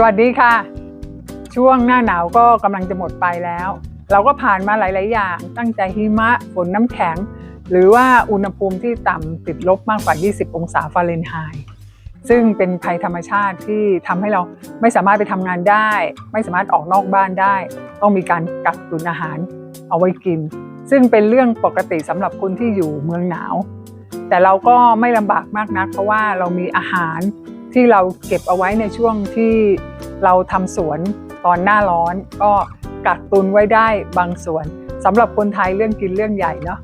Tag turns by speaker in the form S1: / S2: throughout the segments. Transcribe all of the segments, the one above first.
S1: สวัสดีค่ะ ช่วงหน้าหนาวก็กำลังจะหมดไปแล้ว เราก็ผ่านมาหลาย ๆ อย่าง ตั้งใจหิมะฝนน้ำแข็ง หรือว่าอุณหภูมิที่ต่ำติดลบมากกว่า 20 องศาฟาเรนไฮต์ซึ่งเป็นภัยธรรมชาติที่ทำให้เราไม่สามารถไปทำงานได้ ไม่สามารถออกนอกบ้านได้ ต้องมีการกักตุนอาหาร เอาไว้กิน ซึ่งเป็นเรื่องปกติสำหรับคนที่อยู่เมืองหนาว แต่เราก็ไม่ลำบากมากนัก เพราะว่าเรามีอาหาร ที่เราเก็บเอาไว้ในช่วงที่เราทำสวนตอนหน้าร้อน ก็กักตุนไว้ได้บางส่วนสำหรับคนไทยเรื่องกินเรื่องใหญ่เนาะ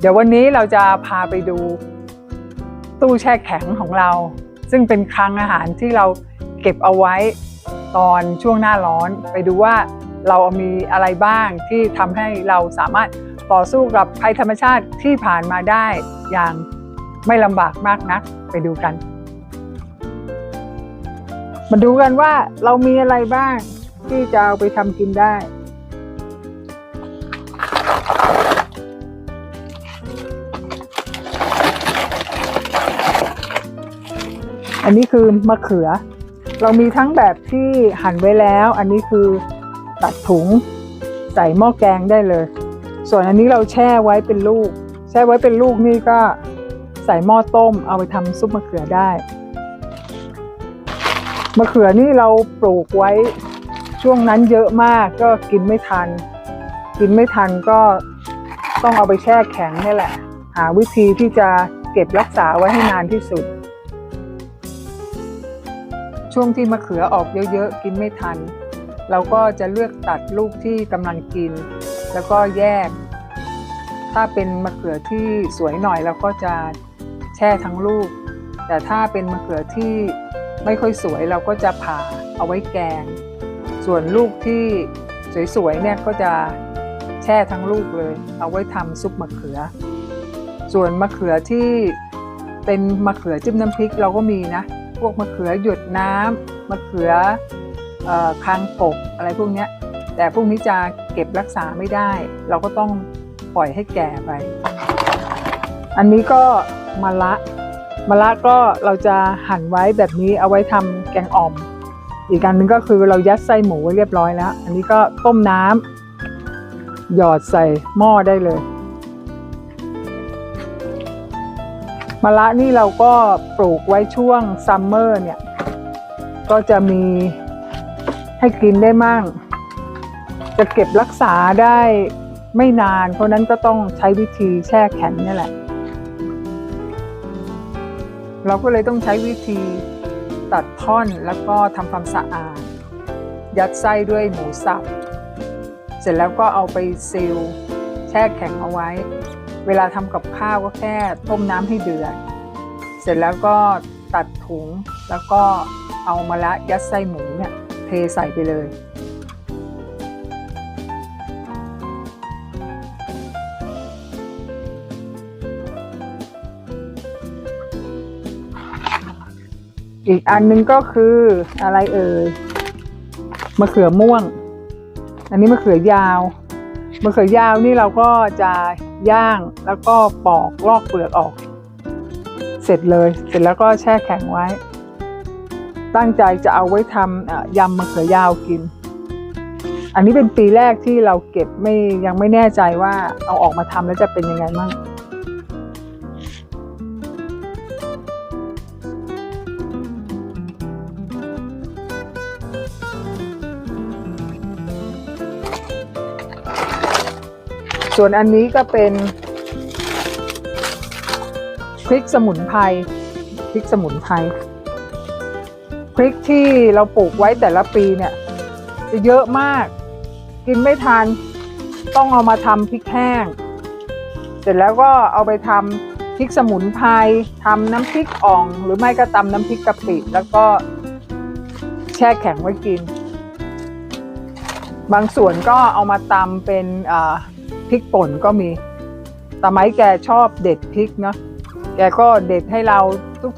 S1: เดี๋ยววันนี้เราจะพาไปดูตู้แช่แข็งของเรา ซึ่งเป็นคลังอาหารที่เราเก็บเอาไว้ตอนช่วงหน้าร้อน ไปดูว่าเรามีอะไรบ้างที่ทำให้เราสามารถต่อสู้กับภัยธรรมชาติที่ผ่านมาได้อย่างไม่ลำบากมากนักไปดูกัน มาดูกันว่าเรามีอะไรบ้าง ที่จะเอาไปทำกินได้ อันนี้คือมะเขือ เรามีทั้งแบบที่หั่นไว้แล้ว อันนี้คือตัดถุงใส่หม้อแกงได้เลย ส่วนอันนี้เราแช่ไว้เป็นลูก แช่ไว้เป็นลูกนี่ก็ใส่หม้อต้มเอาไปทำซุปมะเขือได้ มะเขือนี่เราปลูกไว้ช่วงนั้นเยอะมากก็กินไม่ทัน กินไม่ทันก็ต้องเอาไปแช่แข็งนี่แหละ หาวิธีที่จะเก็บรักษาไว้ให้นานที่สุด ช่วงที่มะเขือออกเยอะๆกินไม่ทัน เราก็จะเลือกตัดลูกที่กำลังกิน แล้วก็แยก ถ้าเป็นมะเขือที่สวยหน่อยเราก็จะแช่ทั้งลูก แต่ถ้าเป็นมะเขือที่ ไม่ค่อยสวยเราก็จะผ่าเอาไว้แกง ส่วนลูกที่สวยๆเนี่ยก็จะแช่ทั้งลูกเลย เอาไว้ทำซุปมะเขือ ส่วนมะเขือที่เป็นมะเขือจิ้มน้ำพริกเราก็มีนะ พวกมะเขือหยดน้ำมะเขืออคางกบอะไรพวกนี้แต่พวกนี้จะเก็บรักษาไม่ได้ เราก็ต้องปล่อยให้แก่ไป อันนี้ก็มะละ มะละก็เราจะหั่นไว้แบบนี้เอาไว้ทำแกงอ่อม อีกอันหนึงก็คือเรายัดไส้หมูไว้เรียบร้อยแล้ว อันนี้ก็ต้มน้ำหยอดใส่หม้อได้เลยมะละนี่เราก็ปลูกไว้ช่วงซัมเมอร์เนี่ย ก็จะมีให้กินได้มั่ง จะเก็บรักษาได้ไม่นาน เพราะนั้นก็ต้องใช้วิธีแช่แข็งนี่แหละ เราก็เลยต้องใช้วิธีตัดท่อนแล้วก็ทำความสะอาด ยัดไส้ด้วยหมูสับ เสร็จแล้วก็เอาไปซีลแช่แข็งเอาไว้ เวลาทำกับข้าวก็แค่ต้มน้ำให้เดือด เสร็จแล้วก็ตัดถุงแล้วก็เอามะละยัดไส้หมูเนี่ยเทใส่ไปเลย อีกอันหนึงก็คืออะไรเอ่ยมะเขือม่วง อันนี้มะเขือยาวมะเขือยาวนี่เราก็จะย่างแล้วก็ปอกลอกเปลือกออก เสร็จเลย เสร็จแล้วก็แช่แข็งไว้ ตั้งใจจะเอาไว้ทำยำมะเขือยาวกิน อันนี้เป็นปีแรกที่เราเก็บไม่ยังไม่แน่ใจว่าเอาออกมาทำแล้วจะเป็นยังไงมั่ง ส่วนอันนี้ก็เป็นพริกสมุนไพรพริกสมุนไพรพริกที่เราปลูกไว้แต่ละปีเนี่ย จะเยอะมาก กินไม่ทันต้องเอามาทำพริกแห้ง เสร็จแล้วก็เอาไปทำพริกสมุนไพรทำน้ำพริกอ่อง หรือไม่ก็ตำน้ำพริกกะปิแล้วก็แช่แข็งไว้กิน บางส่วนก็เอามาตำเป็นอ่า พริกป่นก็มีตาไม้แกชอบเด็ดพริกเนาะแกก็เด็ดให้เรา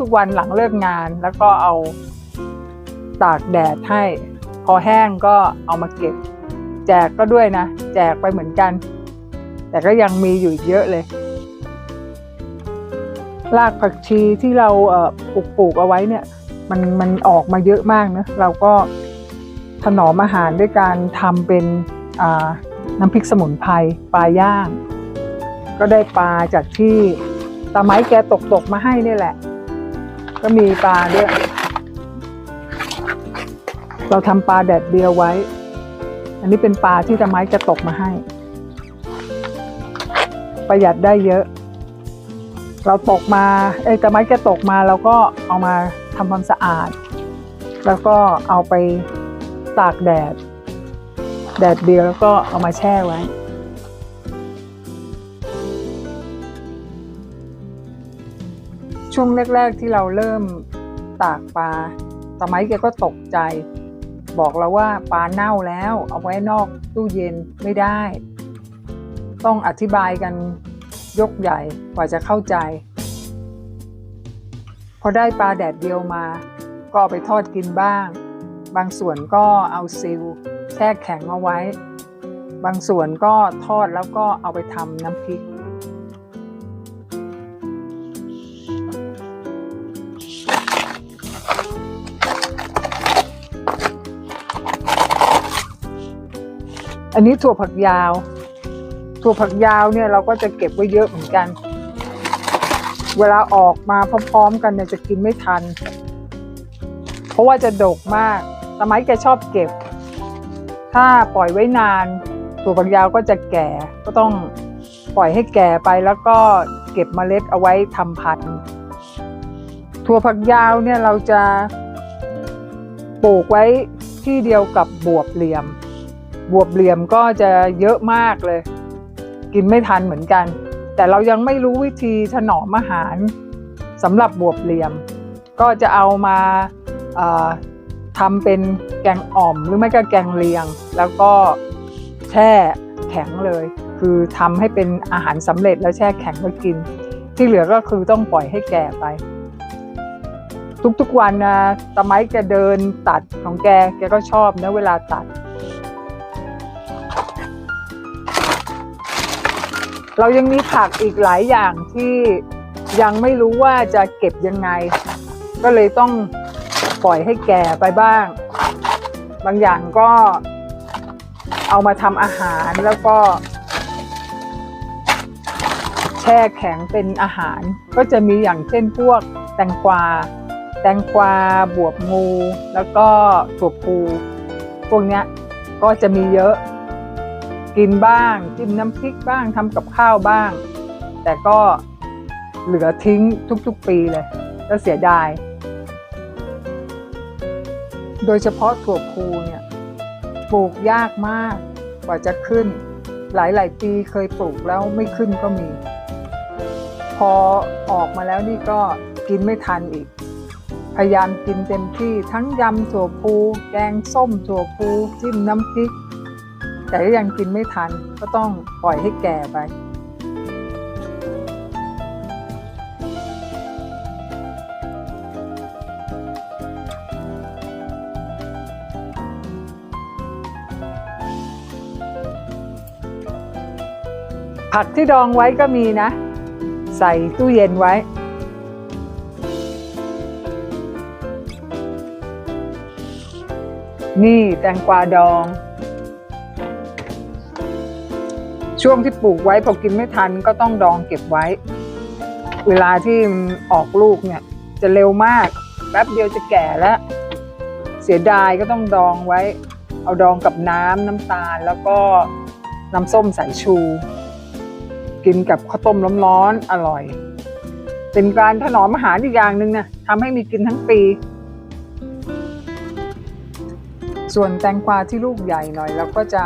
S1: ทุกๆวันหลังเลิกงาน แล้วก็เอาตากแดดให้ พอแห้งก็เอามาเก็บ แจกก็ด้วยนะ แจกไปเหมือนกัน แต่ก็ยังมีอยู่เยอะเลย รากผักชีที่เราปลูกปลูกเอาไว้เนี่ย มันมันออกมาเยอะมากนะเราก็ถนอมอาหารด้วยการทำเป็นอ่า น้ำพริกสมุนไพรปลาย่าง ก็ได้ปลาจากที่ตาไม้แกตกตกมาให้นี่แหละ ก็มีปลาด้วย เราทำปลาแดดเดียวไว้ อันนี้เป็นปลาที่ตาไม้แกตกมาให้ ประหยัดได้เยอะ เราตกมาเอ้ตาไม้แกตกมาเราก็เอามาทำความสะอาด แล้วก็เอาไปตากแดด แดดเดียวแล้วก็เอามาแช่ไว้ ช่วงแรก ๆที่เราเริ่มตากปลาตาไม้แกก็ตกใจ บอกเราว่าปลาเน่าแล้ว เอาไว้นอกตู้เย็นไม่ได้ ต้องอธิบายกันยกใหญ่กว่าจะเข้าใจ พอได้ปลาแดดเดียวมา ก็ไปทอดกินบ้าง บางส่วนก็เอาซิล ช่แข็งเอาไว้ บางส่วนก็ทอดแล้วก็เอาไปทำน้ำพริก อันนี้ถั่วผักยาว ถั่วผักยาวเนี่ยเราก็จะเก็บไว้เยอะเหมือนกัน เวลาออกมาพร้อมๆกันเนี่ยจะกินไม่ทัน เพราะว่าจะดกมากสมัยแกชอบเก็บ ถ้าปล่อยไว้นานถั่วฝักยาวก็จะแก่ก็ต้องปล่อยให้แก่ไปแล้วก็เก็บเมล็ดเอาไว้ทำพันธุ์ถั่วฝักยาวเนี่ยเราจะปลูกไว้ที่เดียวกับบวบเหลี่ยม บวบเหลี่ยมก็จะเยอะมากเลย กินไม่ทันเหมือนกัน แต่เรายังไม่รู้วิธีถนอมอาหารสำหรับบวบเหลี่ยม ก็จะเอามา ทำเป็นแกงอ่อมหรือไม่ก็แกงเลียง แล้วก็แช่แข็งเลย คือทำให้เป็นอาหารสำเร็จแล้วแช่แข็งไว้กิน ที่เหลือก็คือต้องปล่อยให้แก่ไป ทุกๆวันนะตะไม้แกเดินตัดของแกแกก็ชอบนะเวลาตัด เรายังมีผักอีกหลายอย่างที่ยังไม่รู้ว่าจะเก็บยังไง ก็เลยต้อง ปล่อยให้แก่ไปบ้าง บางอย่างก็เอามาทำอาหารแล้วก็ แช่แข็งเป็นอาหาร ก็จะมีอย่างเช่นพวกแตงกวา แตงกวาบวบงู แล้วก็ถั่วพูพวกนี้ก็จะมีเยอะกินบ้างจิ้มน้ำพริกบ้างทำกับข้าวบ้าง แต่ก็เหลือทิ้งทุกๆปีเลยก็เสียดาย โดยเฉพาะถั่วพูเนี่ยปลูกยากมากกว่าจะขึ้น หลายๆ ปีเคยปลูกแล้วไม่ขึ้นก็มี พอออกมาแล้วนี่ก็กินไม่ทันอีก พยายามกินเต็มที่ทั้งยำถั่วพูแกงส้มถั่วพูจิ้มน้ำพริก แต่ก็ยังกินไม่ทันก็ต้องปล่อยให้แก่ไป ผักที่ดองไว้ก็มีนะ ใส่ตู้เย็นไว้ นี่แตงกวาดอง ช่วงที่ปลูกไว้พอกินไม่ทันก็ต้องดองเก็บไว้ เวลาที่ออกลูกเนี่ยจะเร็วมาก แป๊บเดียวจะแก่แล้ว เสียดายก็ต้องดองไว้ เอาดองกับน้ำน้ำตาลแล้วก็น้ำส้มสายชู กินกับข้าวต้มร้อนๆอร่อย เป็นการถนอมอาหารอีกอย่างหนึ่งนะทำให้มีกินทั้งปี ส่วนแตงกวาที่ลูกใหญ่หน่อยเราก็จะ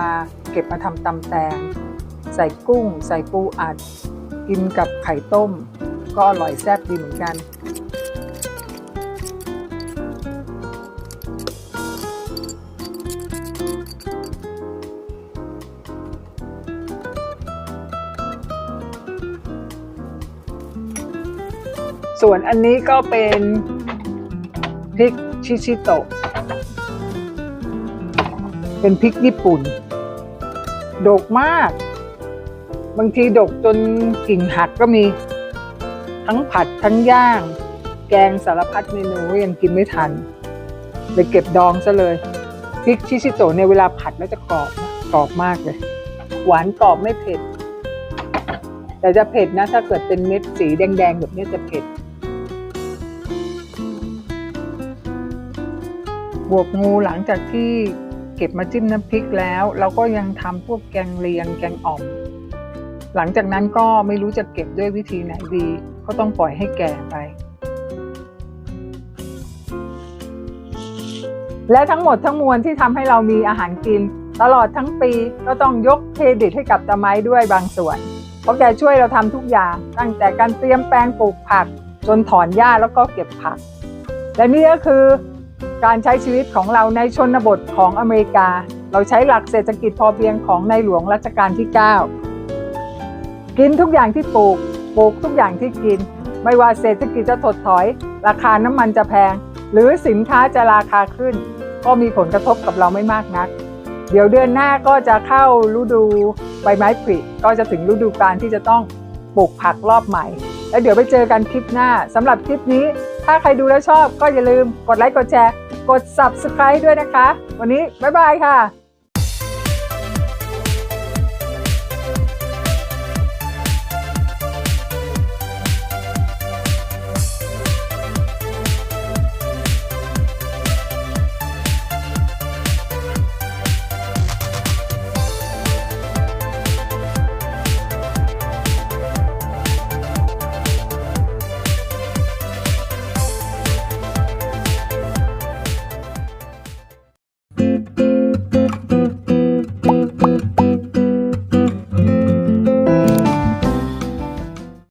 S1: เก็บมาทำตำแตง ใส่กุ้ง ใส่ปูอัด กินกับไข่ต้ม ก็อร่อยแซ่บดีเหมือนกัน ส่วนอันนี้ก็เป็นพริกชิชิโตะ เป็นพริกญี่ปุ่นดกมาก บางทีดกจนกิ่งหักก็มี ทั้งผัดทั้งย่าง แกงสารพัดเมนูยังกินไม่ทันเลยเก็บดองซะเลยพริกชิชิโตะเนี่ยเวลาผัดแล้วจะกรอบกรอบมากเลย หวานกรอบไม่เผ็ด แต่จะเผ็ดนะถ้าเกิดเป็นเม็ดสีแดงๆแบบนี้จะเผ็ด บวกงูหลังจากที่เก็บมาจิ้มน้ำพริกแล้ว เราก็ยังทำพวกแกงเลียงแกงอ่อม หลังจากนั้นก็ไม่รู้จะเก็บด้วยวิธีไหนดี ก็ต้องปล่อยให้แก่ไป และทั้งหมดทั้งมวลที่ทำให้เรามีอาหารกิน ตลอดทั้งปีก็ต้องยกเครดิตให้กับตะไม้ด้วยบางส่วน เพราะแกช่วยเราทำทุกอย่างตั้งแต่การเตรียมแปลงปลูกผัก จนถอนหญ้าแล้วก็เก็บผักและนี่ก็คือ การใช้ชีวิตของเราในชนบทของอเมริกา เราใช้หลักเศรษฐกิจพอเพียงของในหลวงรัชกาลที่ 9 กินทุกอย่างที่ปลูก ปลูกทุกอย่างที่กิน ไม่ว่าเศรษฐกิจจะถดถอย ราคาน้ำมันจะแพง หรือสินค้าจะราคาขึ้น ก็มีผลกระทบกับเราไม่มากนัก เดี๋ยวเดือนหน้าก็จะเข้าฤดูใบไม้ผลิก็จะถึงฤดูกาลที่จะต้องปลูกผักรอบใหม่ แล้วเดี๋ยวไปเจอกันคลิปหน้าสำหรับคลิปนี้ถ้าใครดูแล้วชอบก็อย่าลืมกดไลค์กดแชร์ กด subscribe ด้วยนะคะ วันนี้ บ๊ายบายค่ะ